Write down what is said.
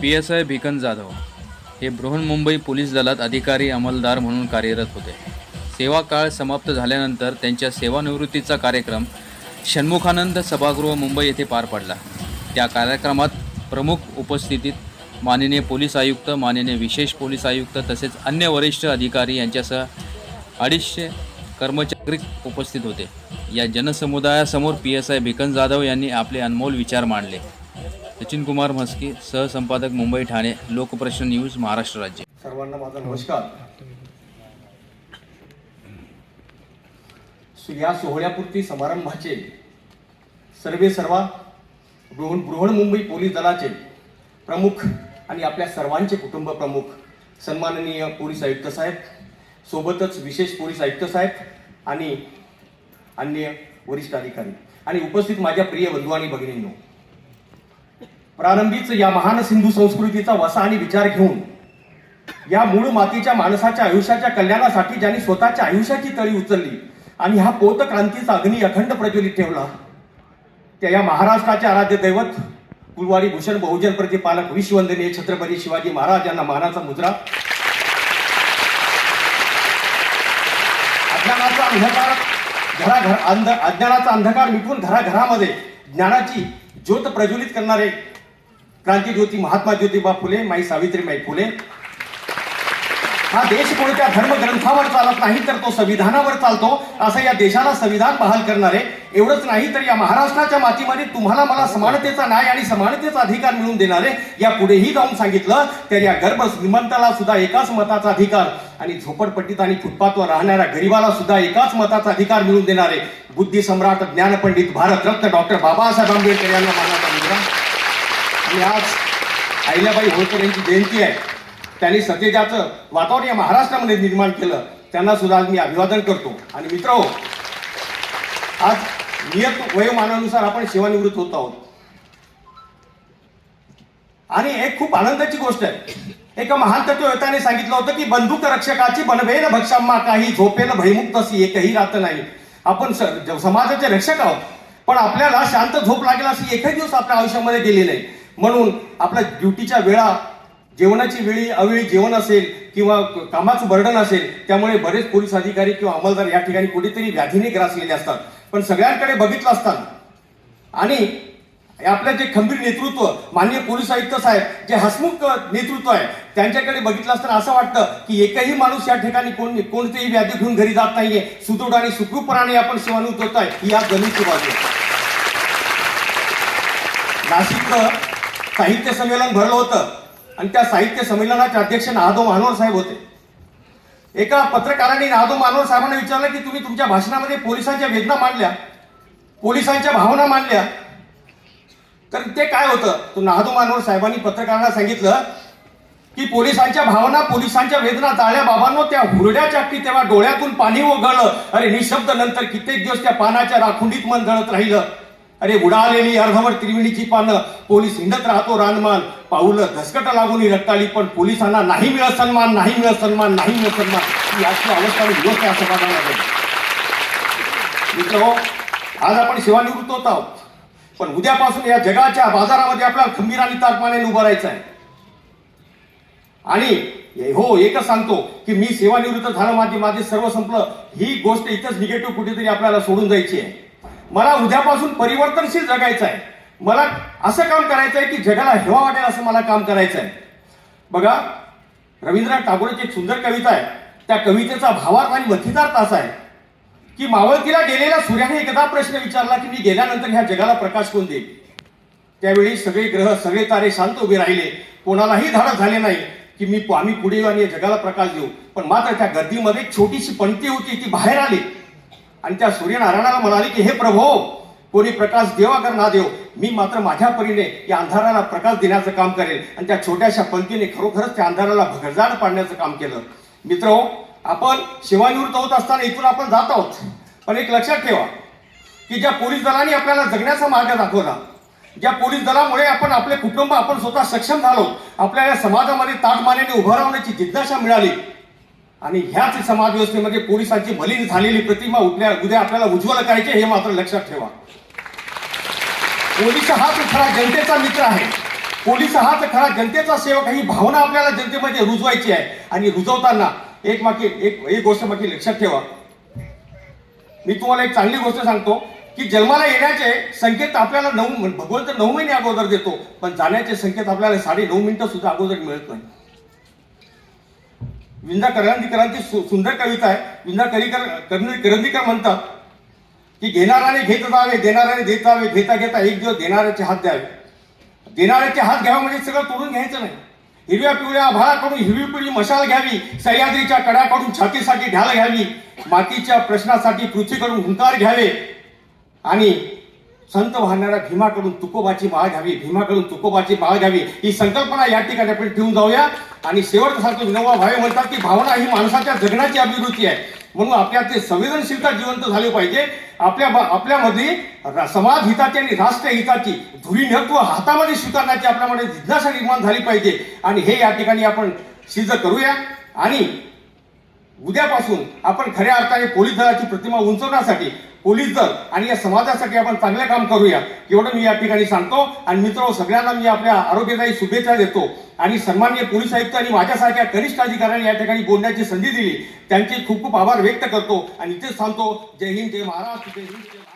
P S I Bhikan Jadhav हे Brihanmumbai police दलात अधिकारी अंमलदार म्हणून कार्यरत होते. सेवा काळ समाप्त झाल्यानंतर त्यांच्या सेवानिवृत्तीचा कार्यक्रम षण्मुखानंद सभागृह मुंबई येथे पार पडला. त्या कार्यक्रमात प्रमुख उपस्थितीत माननीय पोलीस आयुक्त माननीय विशेष पोलीस आयुक्त तसेच अन्य वरिष्ठ अधिकारी यांच्यासह अडीचशे कर्मचारी उपस्थित होते. या जनसमुदायासमोर P S I Bhikan Jadhav यांनी आपले अनमोल विचार मांडले. सचिन कुमार म्हस्की सहसंपादक मुंबई ठाणे लोकप्रश्न न्यूज महाराष्ट्र राज्य. सर्वांना माझा नमस्कार. या सोहळ्यापुरती समारंभाचे सर्वे सर्वा बृहण बृहन्मुंबई पोलीस दलाचे प्रमुख आणि आपल्या सर्वांचे कुटुंब प्रमुख सन्माननीय पोलीस आयुक्त साहेब सोबतच विशेष पोलीस आयुक्त साहेब आणि अन्य वरिष्ठ अधिकारी आणि उपस्थित माझ्या प्रिय बंधू आणि भगिनींनो प्रारंभीच या महान सिंधू संस्कृतीचा वसा आणि विचार घेऊन या मूळ मातीच्या माणसाच्या आयुष्याच्या कल्याणासाठी ज्यांनी स्वतःच्या आयुष्याची तळी उचलली आणि हा पोत क्रांतीचा अग्नी अखंड प्रज्वलित ठेवला त्या या महाराष्ट्राचे आराध्य दैवत कुलवाडी भूषण बहुजन प्रतिपालक विश्ववंदनीय छत्रपती शिवाजी महाराज यांना मानाचा मुद्रा अज्ञानाचा अंधकार घराघर अंध अज्ञानाचा अंधकार मिटवून घराघरामध्ये ज्ञानाची ज्योत प्रज्वलित करणारे क्रांतीज्योती महात्मा ज्योतिबा फुले माई सावित्रीबाई फुले. हा देश कोणत्या धर्मग्रंथावर चालत नाही तर तो संविधानावर चालतो. असं या देशाला संविधान बहाल करणारे. एवढंच नाही तर या महाराष्ट्राच्या मातीमध्ये तुम्हाला मला समानतेचा न्याय आणि समानतेचा अधिकार मिळवून देणारे या पुढेही जाऊन सांगितलं तर या गर्भ श्रीमंताला सुद्धा एकाच मताचा अधिकार आणि झोपडपट्टीत आणि फुटपाथवर राहणाऱ्या गरीबाला सुद्धा एकाच मताचा अधिकार मिळवून देणारे. बुद्धी सम्राट ज्ञानपंडित भारतरत्न डॉक्टर बाबासाहेब आंबेडकर यांना मानण्यात आलेला आणि आज अहिल्याबाई होळकर यांची जयंती आहे. त्यांनी सत्यजाचं वातावरण या महाराष्ट्रामध्ये निर्माण केलं. त्यांना सुद्धा आज मी अभिवादन करतो. आणि मित्र हो, आज नियत वयोमानानुसार आपण सेवानिवृत्त होत आहोत. आणि एक खूप आनंदाची गोष्ट आहे. एका महान तत्ववेत्याने सांगितलं होतं की बंदूक रक्षकाची बनभेन भक्षाम्मा काही झोपेन भयमुक्त अशी एकही रात नाही. आपण स- समाजाचे रक्षक आहोत. पण आपल्याला शांत झोप लागेल अशी एकही दिवस आपल्या आयुष्यामध्ये गेली नाही. म्हणून आपल्या ड्युटीच्या वेळा जेवणाची वेळी अवेळी जेवण असेल किंवा कामाचं बर्डन असेल त्यामुळे बरेच पोलीस अधिकारी किंवा अंमलदार या ठिकाणी कुठेतरी व्याधीने ग्रासलेले असतात. पण सगळ्यांकडे बघितलं असताना आणि आपलं जे खंबीर नेतृत्व माननीय पोलीस आयुक्त साहेब जे हसमुख नेतृत्व आहे त्यांच्याकडे बघितलं असताना असं वाटतं की एकही माणूस या ठिकाणी कोण कोणतीही व्याधी घेऊन घरी जात नाहीये. सुदृढ आणि सुखरूपणाने आपण सेवानिवृत्त होत आहे ही आज जमीनची बाजू आहे. नाशिकचं साहित्य संमेलन भरलं होतं. आणि त्या साहित्य संमेलनाचे अध्यक्ष नादो मानोर साहेब होते. एका पत्रकाराने नादो मानोर साहेबांना विचारलं की तुम्ही तुमच्या भाषणामध्ये पोलिसांच्या वेदना मांडल्या? पोलिसांच्या भावना मांडल्या? तर ते काय होतं? तो नादो मानोर साहेबांनी पत्रकारांना सांगितलं की पोलिसांच्या भावना पोलिसांच्या वेदना जाळ्या बाबांनो त्या हुरड्या चापटी तेव्हा डोळ्यातून पाणी ओघळलं. अरे निशब्द नंतर कित्येक दिवस त्या पानाच्या राखुंडीत मन जळत राहिलं. अरे उडालेली अर्धवट त्रिवेणीची पानं पोलीस हिंडत राहतो रानमान पाऊल धसकट लागून रक्ताली पण पोलिसांना नाही मिळत सन्मान नाही मिळत सन्मान नाही मिळत सन्मान. ही याची अवस्था आणि दिवस समाजामध्ये मित्र आज आपण सेवानिवृत्त होत आहोत. पण उद्यापासून या जगाच्या बाजारामध्ये आपल्याला खंबीर आणि ताटमाने उभं राहायचं आहे. आणि हो एकच सांगतो की मी सेवानिवृत्त झालं माझे माझे सर्व संपलं. ही गोष्ट इथंच निगेटिव्ह कुठेतरी आपल्याला सोडून जायची आहे. मला उद्यापासून परिवर्तनशील जगायचं आहे. मला असं काम करायचं आहे की जगाला हेवा वाटेल असं मला काम करायचं आहे बघा रवींद्रनाथ टागोरची एक सुंदर कविता आहे. त्या कवितेचा भावार्थ आणि मथितार्थ असा आहे की मावळतीला गेलेल्या सूर्याने एकदा प्रश्न विचारला की मी गेल्यानंतर ह्या जगाला प्रकाश कोण देईल? त्यावेळी सगळे ग्रह सगळे तारे शांत उभे राहिले. कोणालाही धाडस झाले नाही की मी आम्ही पुढे आणि या जगाला प्रकाश देऊ. पण मात्र त्या गर्दीमध्ये एक छोटीशी पणती होती ती बाहेर आली. आणि त्या सूर्यनारायणाला म्हणाले की हे प्रभो कोणी प्रकाश देवा कर ना देव मी मात्र माझ्या परीने या अंधाराला प्रकाश देण्याचं काम करेल. आणि त्या छोट्याशा पंक्तीने खरोखरच त्या अंधाराला भगजाड पाडण्याचं काम केलं. मित्र आपण सेवानिवृत्त होत असताना इथून आपण जात आहोत. पण एक लक्षात ठेवा की ज्या पोलीस दलाने आपल्याला जगण्याचा मार्ग दाखवला ज्या पोलीस दलामुळे आपण आपले कुटुंब आपण स्वतः सक्षम झालो आपल्याला समाजामध्ये ताटमानेने उभं राहण्याची जिज्ञासा मिळाली आणि ह्याच समाज व्यवस्थेमध्ये पोलिसांची मलिन झालेली प्रतिमा उठल्या उद्या आपल्याला उज्ज्वल करायचे हे मात्र लक्षात ठेवा. पोलीस हाच खरा जनतेचा मित्र आहे. पोलीस हाच खरा जनतेचा सेवक ही भावना आपल्याला जनतेमध्ये रुजवायची आहे. आणि रुजवताना एक मागे एक एक गोष्ट मागे लक्षात ठेवा. मी तुम्हाला एक चांगली गोष्ट सांगतो की जन्माला येण्याचे संकेत आपल्याला नऊ भगवंत नऊ महिने अगोदर देतो. पण जाण्याचे संकेत आपल्याला साडे नऊ मिनिटं सुद्धा अगोदर मिळत नाही. विंदा करंदीकरांची सु- सुंदर कविता आहे. विंदा करीकर करंदीकर म्हणतात की घेणाराने घेत जावे देणाऱ्याने देत जावे घेता घेता एक दिवस देणाऱ्याचे हात द्यावे. देणाऱ्याचे हात घ्यावे म्हणजे सगळं तोडून घ्यायचं नाही. हिरव्या पिवळ्या आभाळाकडून हिरवी पिवळी मशाल घ्यावी सह्याद्रीच्या कड्याकडून छातीसाठी ढाल घ्यावी मातीच्या प्रश्नासाठी पृथ्वीकडून हुंकार घ्यावे आणि संत वाहणाऱ्या भीमाकडून तुकोबाची माळ घ्यावी भीमाकडून तुकोबाची माळ घ्यावी ही संकल्पना या ठिकाणी आपण ठेवून जाऊया. आणि शेवट सांगतो विनोबा भावे म्हणतात की भावना ही माणसाच्या जगण्याची अभिवृत्ती आहे. म्हणून आपल्या ते संवेदनशीलता जिवंत झाली पाहिजे. आपल्या आपल्यामध्ये समाज हिताची आणि राष्ट्र हिताची धुरीणत्व हातामध्ये स्वीकारण्याची आपल्यामध्ये जिज्ञासा निर्माण झाली पाहिजे. आणि हे या ठिकाणी आपण सिद्ध करूया. आणि उद्यापासून आपण खऱ्या अर्थाने पोलीस दलाची प्रतिमा उंचवण्यासाठी पोलीस दल आणि या समाजासाठी आपण चांगलं काम करूया. एवढं मी या ठिकाणी सांगतो. आणि मित्र सगळ्यांना मी आपल्या आरोग्यदायी शुभेच्छा देतो. आणि सन्मान्य पोलीस आयुक्त आणि माझ्यासारख्या कनिष्ठ अधिकाऱ्यांनी या ठिकाणी बोलण्याची संधी दिली. त्यांचे खूप खूप आभार व्यक्त करतो. आणि इथेच सांगतो जय हिंद जय महाराष्ट्र जय हिंद जय